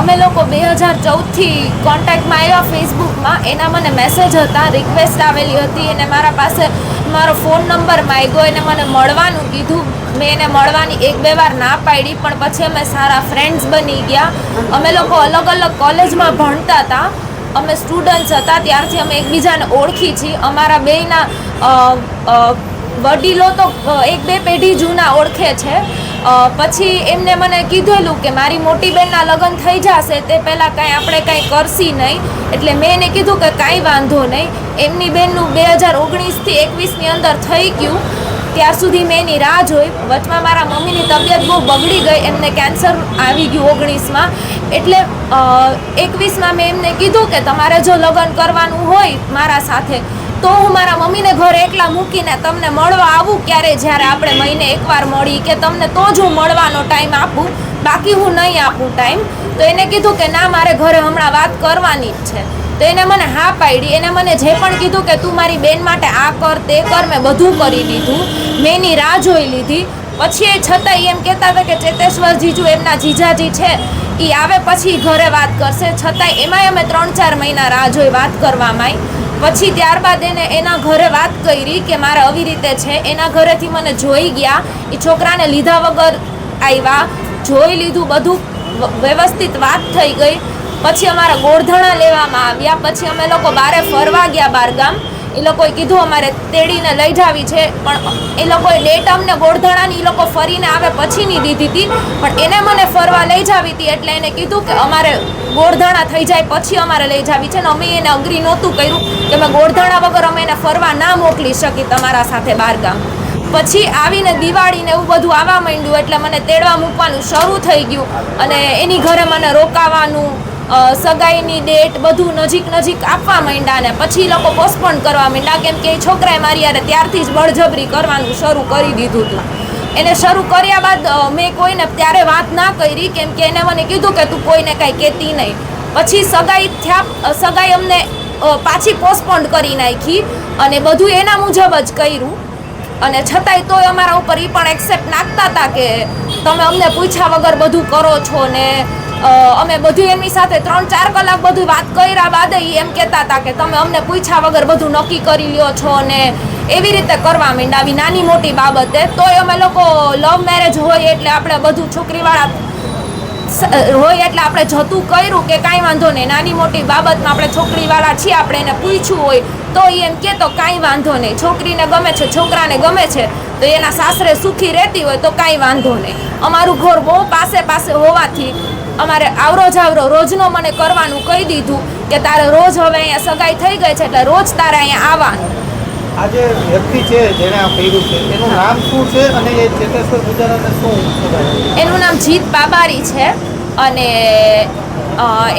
અમે લોકો બે હજાર ચૌદથી કોન્ટેક્ટમાં આવ્યા ફેસબુકમાં એના મને મેસેજ હતા રિક્વેસ્ટ આવેલી હતી. અને મારા પાસે મારો ફોન નંબર માગ્યો. એને મને મળવાનું કીધું. મેં એને મળવાની એક બે વાર ના પાડી, પણ પછી અમે સારા ફ્રેન્ડ્સ બની ગયા. અમે લોકો અલગ અલગ કોલેજમાં ભણતા હતા. અમે સ્ટુડન્ટ્સ હતા ત્યારથી અમે એકબીજાને ઓળખી છીએ. અમારા અ, વડીલો તો એક બે પેઢી જૂના ઓળખે છે. પછી એમને મને કીધેલું કે મારી મોટી બેનના લગ્ન થઈ જશે તે પહેલાં કાંઈ આપણે કાંઈ કરશી નહીં. એટલે મેં એને કીધું કે કાંઈ વાંધો નહીં. એમની બેનનું બે હજાર ઓગણીસથી એકવીસની અંદર થઈ ગયું. ત્યાર સુધી મેં એની રાહ જોઈ. વચમાં મારા મમ્મીની તબિયત બહુ બગડી ગઈ, એમને કેન્સર આવી ગયું ઓગણીસમાં. એટલે એકવીસમાં મેં એમને કીધું કે તમારે જો લગ્ન કરવાનું હોય મારા સાથે તો હું મારા મમ્મીને ઘરે એકલા મૂકીને તમને મળવા આવું ક્યારે? જ્યારે આપણે મહિને એકવાર મળી કે તમને તો જ હું મળવાનો ટાઈમ આપું, બાકી હું નહીં આપું ટાઈમ તો એને કીધું કે ના, મારે ઘરે હમણાં વાત કરવાની જ છે. તો એને મને હા પાડી. એને મને જે પણ કીધું કે તું મારી બેન માટે આ કર, તે કર, મેં બધું કરી દીધું. મેં એની રાહ જોઈ લીધી. પછી એ છતાંય એમ કહેતા હતા કે ચેતેશ્વર જીજુ એમના જીજાજી છે એ આવે પછી ઘરે વાત કરશે. છતાંય એમાંય અમે ત્રણ ચાર મહિના રાહ જોઈ વાત કરવામાં પછી ત્યારબાદ એને એના ઘરે વાત કરી કે મારે આવી રીતે છે. એના ઘરેથી મને જોઈ ગયા. એ છોકરાને લીધા વગર આવ્યા. જોઈ લીધું, બધું વ્યવસ્થિત વાત થઈ ગઈ. પછી અમારા ગોળધણા લેવામાં આવ્યા. પછી અમે લોકો બારે ફરવા ગયા બારગામ. એ લોકોએ કીધું, અમારે તેડીને લઈ જાવી છે. પણ એ લોકોએ ડેટ અમને ગોળધણાની એ લોકો ફરીને આવે પછીની દીધી હતી પણ એને મને ફરવા લઈ જાવી હતી એટલે એને કીધું કે અમારે ગોળધાણા થઈ જાય પછી અમારે લઈ જાવી છે. ને અમે એને અગ્રી નહોતું કર્યું કે અમે ગોળધાણા વગર અમે એને ફરવા ના મોકલી શકી તમારા સાથે બહારગામ પછી આવીને દિવાળીને એવું બધું આવવા માંડ્યું એટલે મને તેડવા મૂકવાનું શરૂ થઈ ગયું અને એની ઘરે મને રોકાવાનું સગાઈની ડેટ બધું નજીક નજીક આપવા માંડ્યા ને પછી લોકો પોસ્ટપોન કરવા માંડ્યા, કેમ કે એ છોકરાએ મારી યારે ત્યારથી જ બળજબરી કરવાનું શરૂ કરી દીધું હતું. એને શરૂ કર્યા બાદ મેં કોઈને ત્યારે વાત ના કરી, કેમ કે એને મને કીધું કે તું કોઈને કાંઈ કહેતી નહીં. પછી સગાઈ થયા સગાઈ અમને પાછી પોસ્ટપોન કરી નાખી અને બધું એના મુજબ જ કર્યું. અને છતાંય તોય અમારા ઉપર એ પણ એક્સેપ્ટ નાખતા હતા કે તમે અમને પૂછ્યા વગર બધું કરો છો ને અમે બધું એમની સાથે ત્રણ ચાર કલાક બધું વાત કર્યા બાદ એ એમ કહેતા હતા કે તમે અમને પૂછ્યા વગર બધું નક્કી કરી લ્યો છો ને એવી રીતે કરવા માંડ્યા. આવી નાની મોટી બાબતે તોય અમે લોકો લવ મેરેજ હોય એટલે આપણે બધું છોકરીવાળા હોય એટલે આપણે જતું કર્યું કે કાંઈ વાંધો નહીં. નાની મોટી બાબતમાં આપણે છોકરીવાળા છીએ, આપણે એને પૂછ્યું હોય તો એ એમ કે તો કાંઈ વાંધો નહીં. છોકરીને ગમે છે, છોકરાને ગમે છે, તો એના સાસરે સુખી રહેતી હોય તો કાંઈ વાંધો નહીં. અમારું ઘર બહુ પાસે પાસે હોવાથી અમારે આવરો જાવરો રોજનો મને કરવાનું કહી દીધું કે તારે રોજ હવે અહીંયા સગાઈ થઈ ગઈ છે એટલે રોજ તારે અહીંયા આવવાનું. આજે વ્યક્તિ છે જેણે આ કર્યું છે એનું નામ શું છે અને એ ચેતેશ્વર પૂજારાને શું એનું નામ જીત બાબારી છે અને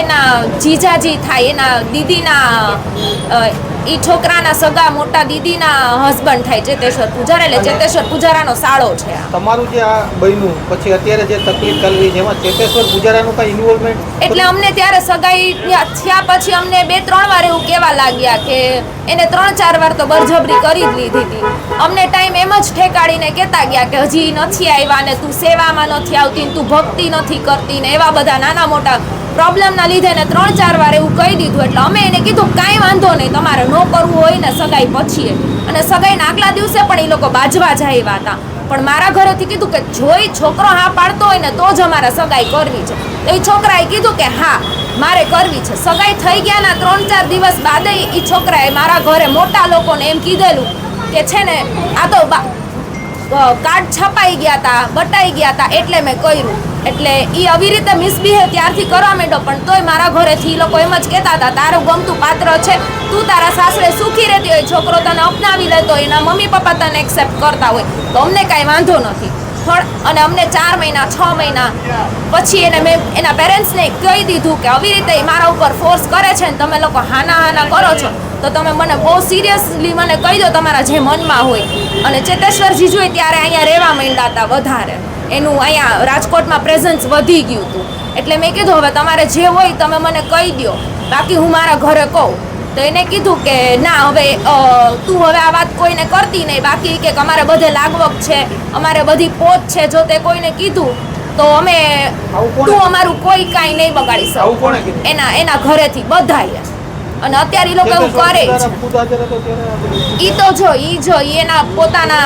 એના જીજાજી થાય એના દીદીના એ છોકરાના સગા મોટા દીદીના હસબન્ડ થાય ચેતેશ્વર પૂજારા. એટલે ચેતેશ્વર પૂજારાનો સાળો છે. તમારું જે આ બન્યું પછી અત્યારે જે તકલીફ ચાલવી એમાં ચેતેશ્વર પૂજારાનું કઈ ઇન્વોલ્વમેન્ટ એટલે અમને ત્યારે સગાઈ થયા પછી અમને બે ત્રણ વાર એવું કહેવા લાગ્યા કે એને ત્રણ ચાર વાર તો બરજબરી કરી જ લીધી હતી. અમને ટાઈમ એમ જ ઠેકાડીને કહેતા ગયા કે હજી નથી આવ્યા ને તું સેવામાં નથી આવતી તું ભક્તિ નથી કરતી ને એવા બધા નાના મોટા પ્રોબ્લેમના લીધે એને ત્રણ ચાર વાર એવું કહી દીધું. એટલે અમે એને કીધું, કાંઈ વાંધો નહીં, તમારે ન કરવું હોય ને સગાઈ પછી. અને સગાઈના આગલા દિવસે પણ એ લોકો બાજવા જાય એવા હતા. પણ મારા ઘરેથી કીધું કે જોઈ છોકરો હા પાડતો હોય ને તો જ અમારે સગાઈ કરવી છે. તો એ છોકરાએ કીધું કે, હા, મારે કરવી છે. સગાઈ થઈ ગયાના ત્રણ ચાર દિવસ બાદ એ છોકરાએ મારા ઘરે મોટા લોકોને એમ કીધેલું કે છે ને, આ તો કાર્ડ છપાઈ ગયા હતા બટાઈ ગયા હતા એટલે મેં કર્યું. એટલે એ આવી રીતે મિસબિહેવ ત્યારથી કરવા માંડ્યો, પણ તોય મારા ઘરેથી એ લોકો એમ જ કહેતા હતા, તારું ગમતું પાત્ર છે. તું તારા સાસરે સુખી રહેતી હોય, છોકરો તને અપનાવી લેતો એના મમ્મી પપ્પા તને એક્સેપ્ટ કરતા હોય. તો અમને કાંઈ વાંધો નથી. પણ અને અમને ચાર મહિના, છ મહિના. પછી એને મેં એના પેરેન્ટ્સને કહી દીધું કે આવી રીતે મારા ઉપર ફોર્સ કરે છે ને તમે લોકો હાના હાના કરો છો, તો તમે મને બહુ સિરિયસલી મને કહી દો તમારા જે મનમાં હોય. અને ચેતેશ્વર જીજુએ ત્યારે અહીંયા રહેવા માંડ્યા હતા વધારે. એનું અહીંયા રાજકોટમાં પ્રેઝન્સ વધી ગયું હતું. એટલે મેં કીધું, હવે તમારે જે હોય તમે મને કહી દો બાકી હું મારા ઘરે કહું. તો એને કીધું કે ના હવે તું હવે આ વાત કોઈને કરતી નહીં. બાકી કે અમારે બધે લાગવક છે. અમારે બધી પોત છે જો તે કોઈને કીધું તો અમે તું અમારું કોઈ કાંઈ નહીં બગાડી શકું એના એના ઘરેથી બધાએ. અને અત્યારે એ લોકો એવું કરે છે. ઈ તો જો ઈ જો એના પોતાના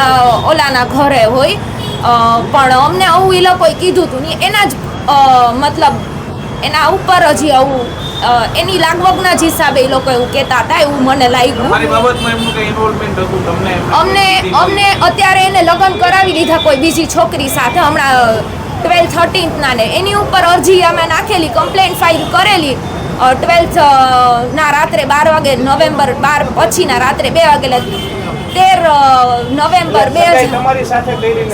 ઓલાના ઘરે હોય. પણ અમને આવું એ લોકોએ કીધું હતું ને એના જ મતલબ એના ઉપર જ આવું એની લાગવગના જ હિસાબે એ લોકો એવું કહેતા હતા એવું મને લાગ્યું. અમને અમને અત્યારે એને લગ્ન કરાવી લીધા કોઈ બીજી છોકરી સાથે હમણાં ટ્વેલ્થ થર્ટીન્થના ને એની ઉપર અરજી અમે નાખેલી કમ્પ્લેન ફાઇલ કરેલી. ટ્વેલ્થ ના રાત્રે બાર વાગે નવેમ્બર બાર પછીના રાત્રે બે વાગે તેર નવેમ્બર બે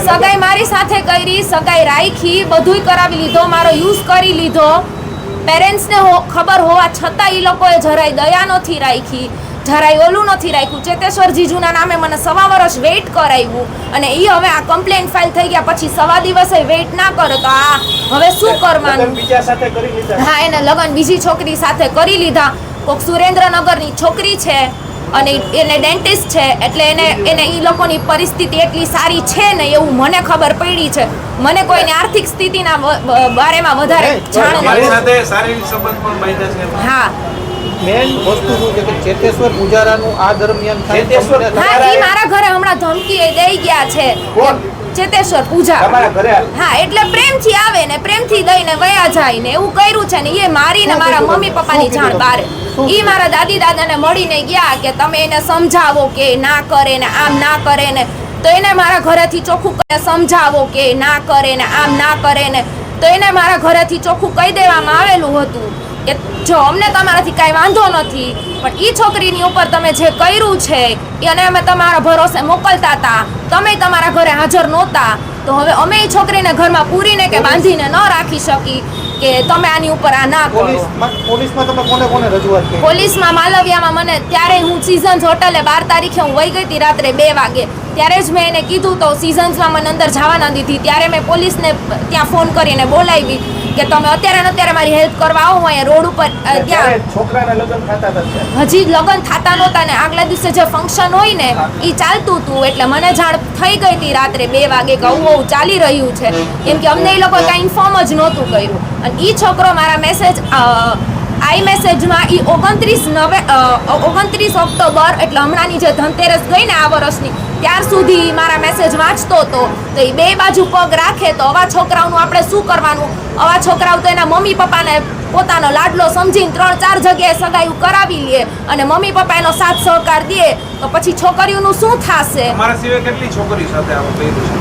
સગાઈ મારી સાથે કરી સગાઈ રાખી બધુંય કરાવી લીધો મારો યુઝ કરી લીધો. પેરેન્ટ્સને ખબર હોવા છતાં એ લોકોએ જરાય દયા નથી રાખી જરાય ઓલું નથી રાખ્યું. ચેતેશ્વર જીજુના નામે મને સવા વર્ષ વેઇટ કરાવ્યું અને એ હવે આ કમ્પ્લેન ફાઇલ થઈ ગયા પછી સવા દિવસે વેઇટ ના કરે તો આ હવે શું કરવાનું? હા એને લગ્ન બીજી છોકરી સાથે કરી લીધા. કોક સુરેન્દ્રનગરની છોકરી છે. અને એને ડેન્ટિસ્ટ છે એટલે એને એને એ લોકોની પરિસ્થિતિ એટલી સારી છે ને એવું મને ખબર પડી છે. મને કોઈની આર્થિક સ્થિતિના બારેમાં વધારે હે, જાણ નથી. સાથે શારીરિક સંબંધ પણ બાંધ્યા છે. હા. મેન વસ્તુ શું છે કે ચેતેશ્વર પૂજારાનું આ દરમિયાન ચેતેશ્વર હા એ મારા ઘરે હમણાં ધમકી એ દઈ ગયા છે. ચેતેશ્વર પૂજા હા એટલે પ્રેમથી આવે ને પ્રેમથી દઈને વયા જાય ને એવું કર્યું છે ને એ મારી ને મારા મમ્મી? પપ્પાની જાણ બારે. ઈ મારા દાદી દાદાને મળીને ગયા કે તમે એને સમજાવો કે ના કરે ને આમ ના કરે ને. તો એને મારા ઘરેથી ચોખ્ખું કહે સમજાવો કે ના કરે ને આમ ના કરે ને. તો એને મારા ઘરેથી ચોખ્ખું કહી દેવામાં આવેલું હતું કે જો અમને તમારાથી કાંઈ વાંધો નથી પણ એ છોકરીની ઉપર તમે જે કર્યું છે એ અને અમે તમારા ભરોસે મોકલતા હતા તમે તમારા ઘરે હાજર નહોતા. તો હવે અમે એ છોકરીને ઘરમાં પૂરીને કે બાંધીને ન રાખી શકી. કે તમે આની ઉપર આ ના કરો. પોલીસમાં માલવ્યામાં તમે કોને કોને રજૂઆત કરી? પોલીસમાં માલવિયામાં મને ત્યારે હું સિઝન્સ હોટલે બાર તારીખે હું વહી ગઈ હતી રાત્રે બે વાગે. ત્યારે જ મેં એને કીધું તો સિઝન્સમાં મને અંદર જવા ના દીધી. ત્યારે મેં પોલીસને ત્યાં ફોન કરીને બોલાવી. કે તમે અત્યારે ને અત્યારે મારી હેલ્પ કરવા આવો હું અહીંયા રોડ ઉપર ત્યાં. છોકરાના લગ્ન થતા હતા હજી લગ્ન થતા નહોતા ને આગલા દિવસે જે ફંક્શન હોય ને એ ચાલતું હતું. એટલે મને જાણ થઈ ગઈ હતી રાત્રે બે વાગે કે આવું આવું ચાલી રહ્યું છે. કેમ કે અમને એ લોકો કાંઈ ઇન્ફોર્મ જ નહોતું કર્યું. અને એ છોકરો મારા મેસેજ આઈ મેસેજમાં એ ઓગણત્રીસ નવે ઓગણત્રીસ ઓક્ટોબર એટલે હમણાંની જે ધનતેરસ ગઈ ને આ વર્ષની ત્યાર સુધી મારા મેસેજ વાંચતો હતો તો એ બે બાજુ પગ રાખે તો આવા છોકરાઓનું આપણે શું કરવાનું? આવા છોકરાઓ તો એના મમ્મી પપ્પાને પોતાનો લાડલો સમજીને ત્રણ ચાર જગ્યાએ સગાયું કરાવી લે અને મમ્મી પપ્પા એનો સાથ સહકાર દે તો પછી છોકરીઓનું શું થશે?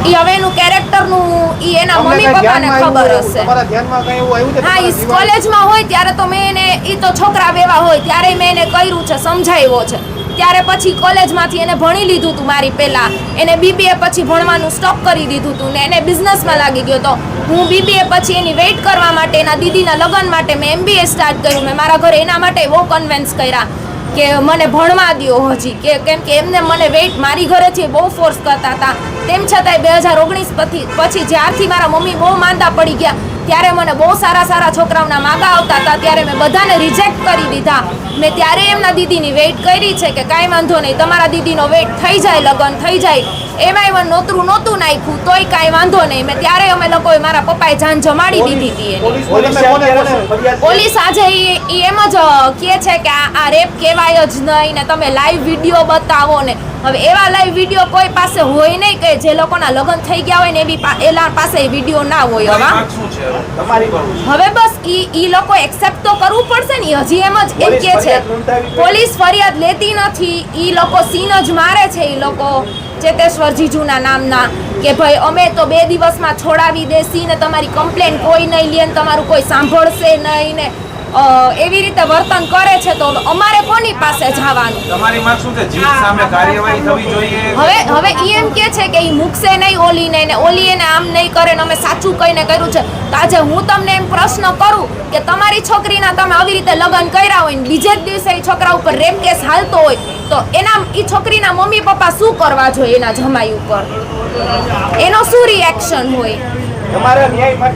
ઈ હવે એનું કેરેક્ટરનું એના મમ્મી પપ્પાને ખબર હશે. હા ઈ કોલેજમાં હોય ત્યારે તો મેં એને ઈ તો છોકરા બેવા હોય ત્યારે મેં એને કર્યું છે સમજાવ્યો છે. ત્યારે પછી કોલેજમાંથી એને ભણી લીધું હતું મારી પહેલાં. એને બીબીએ પછી ભણવાનું સ્ટોપ કરી દીધું હતું ને એને બિઝનેસમાં લાગી ગયો તો. હું બીબીએ પછી એની વેઇટ કરવા માટે એના દીદીના લગ્ન માટે મેં એમબીએ સ્ટાર્ટ કર્યું. મેં મારા ઘરે એના માટે બહુ કન્વિન્સ કર્યા. કે મને ભણવા દ્યો હજી, કે કેમ કે એમને મને વેઇટ મારી ઘરેથી બહુ ફોર્સ કરતા હતા. તેમ છતાંય બે હજાર ઓગણીસ પછી પછી જ્યારથી મારા મમ્મી બહુ માંદા પડી ગયા ત્યારે મને બહુ સારા સારા છોકરાઓના માગા આવતા હતા. ત્યારે મેં બધાને રિજેક્ટ કરી દીધા. મેં ત્યારે એમના દીદીની વેઇટ કરી છે કે કાંઈ વાંધો નહીં તમારા દીદીનો વેઇટ થઈ જાય લગ્ન થઈ જાય. એમાં એમાં નોતરું નહોતું નાખ્યું તોય કાંઈ વાંધો નહીં. મેં ત્યારે અમે લોકોએ મારા પપ્પાએ જાન જમાડી દીધી હતી પોલીસે આજે ઈ એમ જ કહે છે કે આ આ રેપ કહેવાય જ નહીં ને તમે લાઈવ વીડિયો બતાવો ને. હવે એવા લાઈવ વીડિયો કોઈ પાસે હોય નહીં કે જે લોકોના લગ્ન થઈ ગયા હોય ને એવી એલા પાસે વીડિયો ના હોય હવે હવે? તમારી કરવું હવે બસ ઈ ઈ લોકો એક્સેપ્ટ તો કરવું પડશે ને હજી એમ જ એમ કે છે? પોલીસ ફરિયાદ લેતી નથી ઈ લોકો સીન જ મારે છે ઈ લોકો ચેતેશ્વર જીજુના નામના કે ભાઈ અમે તો બે દિવસમાં છોડાવી દેસી ને તમારી કમ્પ્લેન કોઈ નહીં લે ને તમારું કોઈ સાંભળશે નહીં ને એવી રીતે વર્તન કરે છે તો અમારે કોની પાસે જવાનું? તમારી માંગ શું છે? જીત સામે કાર્યવાહી થવી જોઈએ? હવે હવે ઈ એમ કે છે કે ઈ મૂકશે નહીં ઓલીને ને ઓલી એને આમ નહીં કરે ને અમે સાચું કહીને કર્યું છે. તો આજે હું તમને એમ પ્રશ્ન કરું કે તમારી છોકરીના તમે આવી રીતે લગ્ન કર્યા હોય ને બીજે જ દિવસે એ છોકરા ઉપર રેપ કેસ હાલતો હોય તો એના ઈ છોકરીના મમ્મી પપ્પા શું કરવા જોઈએ એના જમાઈ ઉપર? એનો શું રિએક્શન હોય?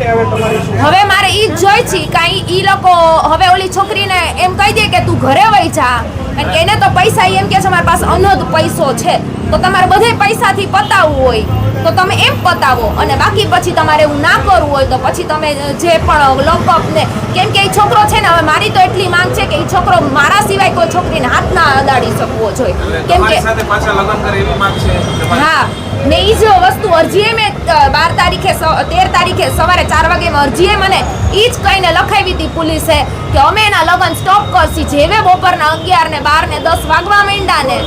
હવે તમારી શું? હવે મારે ઈ જ જોઈ છે કાંઈ ઈ લોકો હવે ઓલી છોકરીને એમ કહી દે કે તું ઘરે વહી જા. કારણ કે એને તો પૈસા એમ કે છે મારી પાસે અનહદ પૈસો છે. તો તમારે બધે પૈસાથી પતાવવું હોય. તો તમે એમ પતાવો. અને બાકી પછી તમારે એવું ના કરવું હોય તો પછી તમે જે પણ લોકઅપ ને કેમ કે એ છોકરો છે ને હવે મારી તો એટલી માંગ છે કે એ છોકરો મારા સિવાય કોઈ છોકરીને હાથ ના અડાડી શકવો જોઈએ. કેમ કે સાથે પાછા લગ્ન કરે એવી માંગ છે તમારી? હા. ને એ જ વસ્તુ અરજીએ મેં બાર તારીખે સ- તેર તારીખે સવારે ચાર વાગે અરજીએ મને ઈ જ કહીને લખાવી હતી પોલીસે કે અમે એના લગ્ન સ્ટોપ કરશી. જેવે બપોરના અગિયાર ને બાર ને દસ વાગવા માંડ્યા ને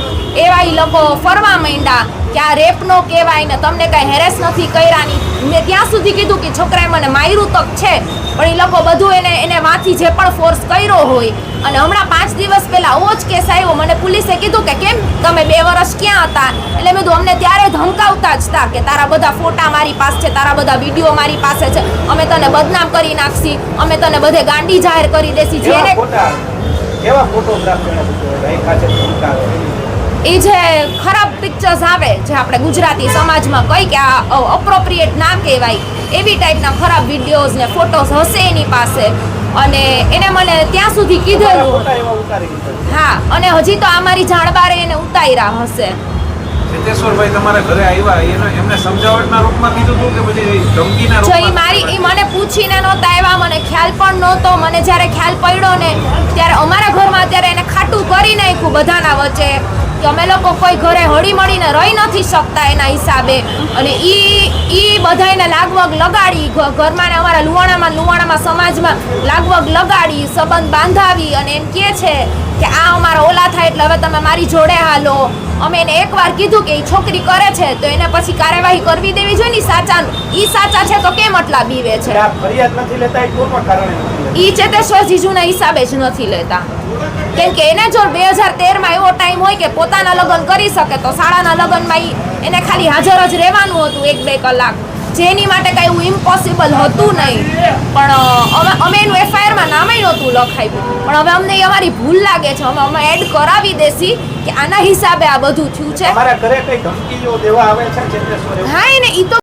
એવા એ લોકો ફરવા માંડ્યા કે આ રેપનો કહેવાય ને તમને કાંઈ હેરેસ નથી કર્યાની. મેં ત્યાં સુધી કીધું કે છોકરાએ મને માયરું તક છે. પણ એ લોકો બધું એને એને વાંથી જે પણ ફોર્સ કર્યો હોય. અને હમણાં પાંચ દિવસ પહેલા આવો જ કેસ આવ્યો. મને પોલીસે કીધું કે કેમ? તમે બે વર્ષ ક્યાં હતા? એટલે મેં અમને હતા કે તારા બધા ફોટા મારી પાસે છે તારા બધા વીડિયો મારી પાસે છે. અમે તને બદનામ કરી નાખશી. અમે તને બધે ગાંડી જાહેર કરી દેશી. જેને કેવા ફોટોગ્રાફ? એ જે ખરાબ પિક્ચર્સ આવે જે આપણે ગુજરાતી સમાજમાં કઈ કે આ અપ્રોપ્રિએટ ના કહેવાય એવી ટાઈપના ખરાબ વિડીયોઝ ને ફોટોઝ હશે એની પાસે. અને એને મને ત્યાં સુધી કીધેલું. હા અને હજી તો અમારી જાણબારે એને ઉતાર્યા હશે. ચેતેશ્વરભાઈ તમારા ઘરે આવ્યા એનો એમને સમજાવટના રૂપમાં કીધું હતું કે પછી ધમકીના રૂપમાં મારી એ મને પૂછીને નહોતા આવ્યા મને ખ્યાલ પણ નહોતો. મને જ્યારે ખ્યાલ પડ્યો ને ત્યારે અમારા ઘરમાં અત્યારે એને ખાટું કરી નાખ્યું બધાના વચ્ચે. કે અમે લોકો કોઈ ઘરે હળી મળીને રહી નથી શકતા એના હિસાબે. અને ઈ ઈ બધાને લાગવગ લગાડી ઘરમાં ને અમારા લુવાણામાં લુવાણામાં સમાજમાં લાગવગ લગાડી સંબંધ બાંધાવી અને એમ કહે છે કે આ અમારા ઓલા થાય એટલે હવે તમે મારી જોડે હાલો. અમે એને એકવાર કીધું કે એ છોકરી કરે છે તો એને પછી કાર્યવાહી કરવી દેવી જોઈએ ને સાચા ઈ સાચા છે તો કેમ આટલા બીવે છે? ફરિયાદ નથી લેતા કારણે ઈ ચેતેશ્વર જીજુના હિસાબે જ નથી લેતા. કેમ કે એને જો બે હજાર તેરમાં એવો ટાઈમ હોય કે પોતાના લગ્ન કરી શકે તો શાળાના લગ્નમાં એને ખાલી હાજર જ રહેવાનું હતું એક બે કલાક. જેની માટે કાંઈ એવું ઇમ્પોસિબલ હતું નહીં. પણ અમે એનું એફઆઈઆરમાં નામે નહોતું લખાવ્યું પણ હવે અમને અમારી ભૂલ લાગે છે. અમે અમે એડ કરાવી દેસી કે આના હિસાબે આ બધું થયું છે? હા એને એ તો